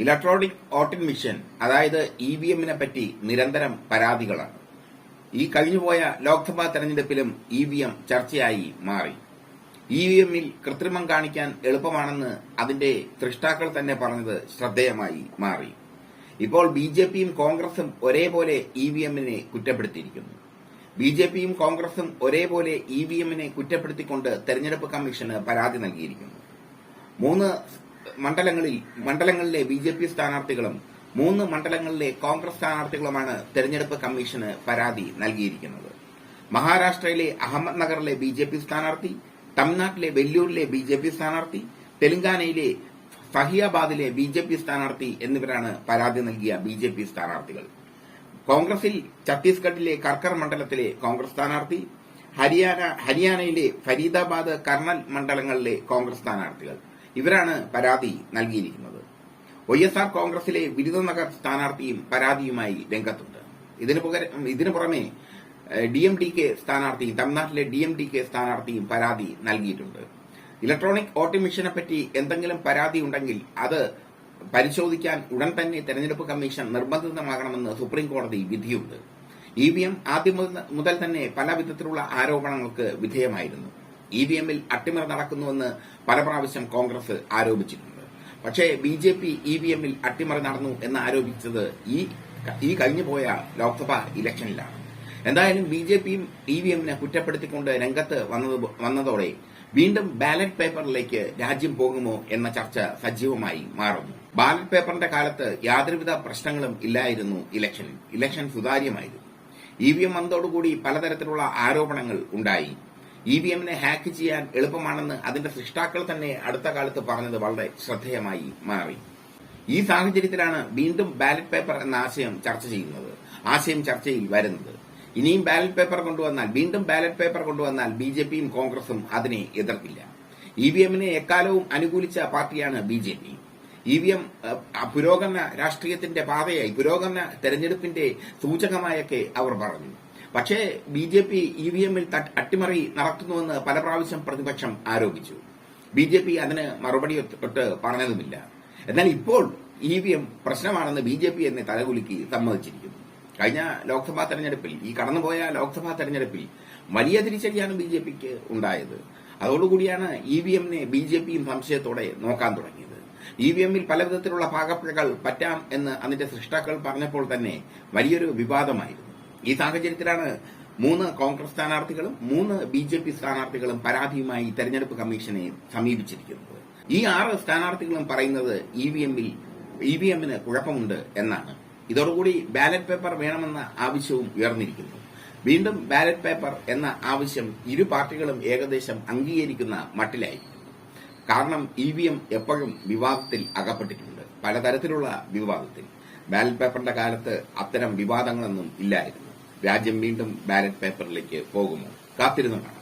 Electronic voting machine അതായത് E V എമ്മിനെ പറ്റി നിരന്തരം പരാതികളാണ്. ഈ കഴിഞ്ഞുപോയ ലോക്സഭാ തെരഞ്ഞെടുപ്പിലും ഇ വി എം ചർച്ചയായി മാറി. ഇ വി എമ്മിൽ കൃത്രിമം കാണിക്കാൻ എളുപ്പമാണെന്ന് അതിന്റെ സൃഷ്ടാക്കൾ തന്നെ പറഞ്ഞത് ശ്രദ്ധേയമായി മാറി. ഇപ്പോൾ ബി ജെ പിയും കോൺഗ്രസും ഒരേപോലെ ഇ വി എമ്മിനെ കുറ്റപ്പെടുത്തിയിരിക്കുന്നു. ബി ജെ പിയും കോൺഗ്രസും ഒരേപോലെ ഇ വി എമ്മിനെ കുറ്റപ്പെടുത്തിക്കൊണ്ട് തെരഞ്ഞെടുപ്പ് കമ്മീഷന് പരാതി നൽകിയിരിക്കുന്നു. മൂന്ന് മണ്ഡലങ്ങളിൽ മണ്ഡലങ്ങളിലെ ബി ജെ പി സ്ഥാനാർത്ഥികളും മൂന്ന് മണ്ഡലങ്ങളിലെ കോൺഗ്രസ് സ്ഥാനാർത്ഥികളുമാണ് തെരഞ്ഞെടുപ്പ് കമ്മീഷന് പരാതി നൽകിയിരിക്കുന്നത്. മഹാരാഷ്ട്രയിലെ അഹമ്മദ് നഗറിലെ ബി ജെ പി സ്ഥാനാർത്ഥി തമിഴ്നാട്ടിലെ വെല്ലൂരിലെ ബി ജെ പി സ്ഥാനാർത്ഥി തെലങ്കാനയിലെ ഫഹിയാബാദിലെ ബി ജെ പി സ്ഥാനാർത്ഥി എന്നിവരാണ് പരാതി നൽകിയ ബി ജെ പി സ്ഥാനാർത്ഥികൾ. കോൺഗ്രസിൽ ഛത്തീസ്ഗഡിലെ കർക്കർ മണ്ഡലത്തിലെ കോൺഗ്രസ് സ്ഥാനാർത്ഥി ഹരിയാന ഹരിയാനയിലെ ഫരീദാബാദ് കർണൽ മണ്ഡലങ്ങളിലെ കോൺഗ്രസ് സ്ഥാനാർത്ഥികൾ. ഇവരാണ് പരാതി നൽകിയിരിക്കുന്നത്. വൈ എസ് ആർ കോൺഗ്രസിലെ ബിരുദനഗർ സ്ഥാനാർത്ഥിയും പരാതിയുമായി രംഗത്തുണ്ട്. ഇതിനു പകരം ഇതിനു പുറമെ ഡി എം ഡി കെ സ്ഥാനാർത്ഥിയും തമിഴ്നാട്ടിലെ ഡി എം ഡി കെ സ്ഥാനാർത്ഥിയും പരാതി നൽകിയിട്ടുണ്ട്. ഇലക്ട്രോണിക് വോട്ടിംഗ് മെഷീനെ പറ്റി എന്തെങ്കിലും പരാതി ഉണ്ടെങ്കിൽ അത് പരിശോധിക്കാൻ ഉടൻ തന്നെ തെരഞ്ഞെടുപ്പ് കമ്മീഷൻ നിർബന്ധിതമാകണമെന്ന് സുപ്രീം കോടതി വിധിയുണ്ട്. ഇ വി എം ആദ്യം മുതൽ- തന്നെ പല വിധത്തിലുള്ള ആരോപണങ്ങൾക്ക് വിധേയമായിരുന്നു. ഇ വി എമ്മിൽ അട്ടിമറി നടക്കുന്നുവെന്ന് പല പ്രാവശ്യം കോൺഗ്രസ് ആരോപിച്ചിട്ടുണ്ട്. പക്ഷേ B J P E V എമ്മിൽ അട്ടിമറി നടന്നു എന്ന് ആരോപിച്ചത് ഈ ഈ കഴിഞ്ഞുപോയ ലോക്സഭാ ഇലക്ഷനിലാണ്. എന്തായാലും ബി ജെ പിയും ഇ വി എമ്മിനെ കുറ്റപ്പെടുത്തിക്കൊണ്ട് രംഗത്ത് വന്നത് വന്നതോടെ വീണ്ടും ബാലറ്റ് പേപ്പറിലേക്ക് രാജ്യം പോകുമോ എന്ന ചർച്ച സജീവമായി മാറുന്നു. ബാലറ്റ് പേപ്പറിന്റെ കാലത്ത് യാതൊരുവിധ പ്രശ്നങ്ങളും ഇല്ലായിരുന്നു ഇലക്ഷനിൽ ഇലക്ഷൻ സുതാര്യമായിരുന്നു. ഇ വി എം വന്നതോടുകൂടി പലതരത്തിലുള്ള ആരോപണങ്ങൾ ഉണ്ടായി. ഇ വി എമ്മിനെ ഹാക്ക് ചെയ്യാൻ എളുപ്പമാണെന്ന് അതിന്റെ സൃഷ്ടാക്കൾ തന്നെ അടുത്ത കാലത്ത് പറഞ്ഞത് വളരെ ശ്രദ്ധേയമായി മാറി. ഈ സാഹചര്യത്തിലാണ് വീണ്ടും ബാലറ്റ് പേപ്പർ എന്ന ആശയം ചർച്ച ചെയ്യുന്നത് ആശയം ചർച്ചയിൽ വരുന്നത്. ഇനിയും ബാലറ്റ് പേപ്പർ കൊണ്ടുവന്നാൽ വീണ്ടും ബാലറ്റ് പേപ്പർ കൊണ്ടുവന്നാൽ ബി ജെ പിയും കോൺഗ്രസും അതിനെ എതിർക്കില്ല. ഇ വി എമ്മിനെ എക്കാലവും അനുകൂലിച്ച പാർട്ടിയാണ് B J P. E V M പുരോഗമന രാഷ്ട്രീയത്തിന്റെ പാതയായി പുരോഗമന തെരഞ്ഞെടുപ്പിന്റെ സൂചകമായൊക്കെ അവർ പറഞ്ഞു. പക്ഷേ B J P E V എമ്മിൽ അട്ടിമറി നടത്തുന്നുവെന്ന് പല പ്രാവശ്യം പ്രതിപക്ഷം ആരോപിച്ചു. ബി ജെ പി അതിന് മറുപടി തൊട്ട് പറഞ്ഞതുമില്ല. എന്നാൽ ഇപ്പോൾ ഇ വി എം പ്രശ്നമാണെന്ന് ബി ജെ പി എന്നെ തലകുലുക്കി സമ്മതിച്ചിരിക്കുന്നു. കഴിഞ്ഞ ലോക്സഭാ തെരഞ്ഞെടുപ്പിൽ ഈ കടന്നുപോയ ലോക്സഭാ തെരഞ്ഞെടുപ്പിൽ വലിയ തിരിച്ചടിയാണ് ബി ജെ പിക്ക് ഉണ്ടായത്. അതോടുകൂടിയാണ് ഇ വി എമ്മിനെ ബി ജെ പിയും സംശയത്തോടെ നോക്കാൻ തുടങ്ങിയത്. ഇ വി എമ്മിൽ പല വിധത്തിലുള്ള പാകപ്പിഴകൾ പറ്റാം എന്ന് അതിന്റെ സൃഷ്ടാക്കൾ പറഞ്ഞപ്പോൾ തന്നെ വലിയൊരു വിവാദമായിരുന്നു. ഈ സാഹചര്യത്തിലാണ് മൂന്ന് കോൺഗ്രസ് സ്ഥാനാർത്ഥികളും മൂന്ന് ബി ജെ പി സ്ഥാനാർത്ഥികളും പരാതിയുമായി തെരഞ്ഞെടുപ്പ് കമ്മീഷനെ സമീപിച്ചിരിക്കുന്നത്. ഈ ആറ് സ്ഥാനാർത്ഥികളും പറയുന്നത് ഇ വി എമ്മിൽ ഇ വി എമ്മിന് കുഴപ്പമുണ്ട് എന്നാണ്. ഇതോടുകൂടി ബാലറ്റ് പേപ്പർ വേണമെന്ന ആവശ്യവും ഉയർന്നിരിക്കുന്നു. വീണ്ടും ബാലറ്റ് പേപ്പർ എന്ന ആവശ്യം ഇരു പാർട്ടികളും ഏകദേശം അംഗീകരിക്കുന്ന മട്ടിലായിരിക്കും കാരണം ഇ വി എം എപ്പോഴും വിവാദത്തിൽ അകപ്പെട്ടിട്ടുണ്ട്. പലതരത്തിലുള്ള വിവാദത്തിൽ. ബാലറ്റ് പേപ്പറിന്റെ കാലത്ത് അത്തരം വിവാദങ്ങളൊന്നും ഇല്ലായിരുന്നു. രാജ്യം വീണ്ടും ബാലറ്റ് പേപ്പറിലേക്ക് പോകുമോ? കാത്തിരുന്നു കാണാം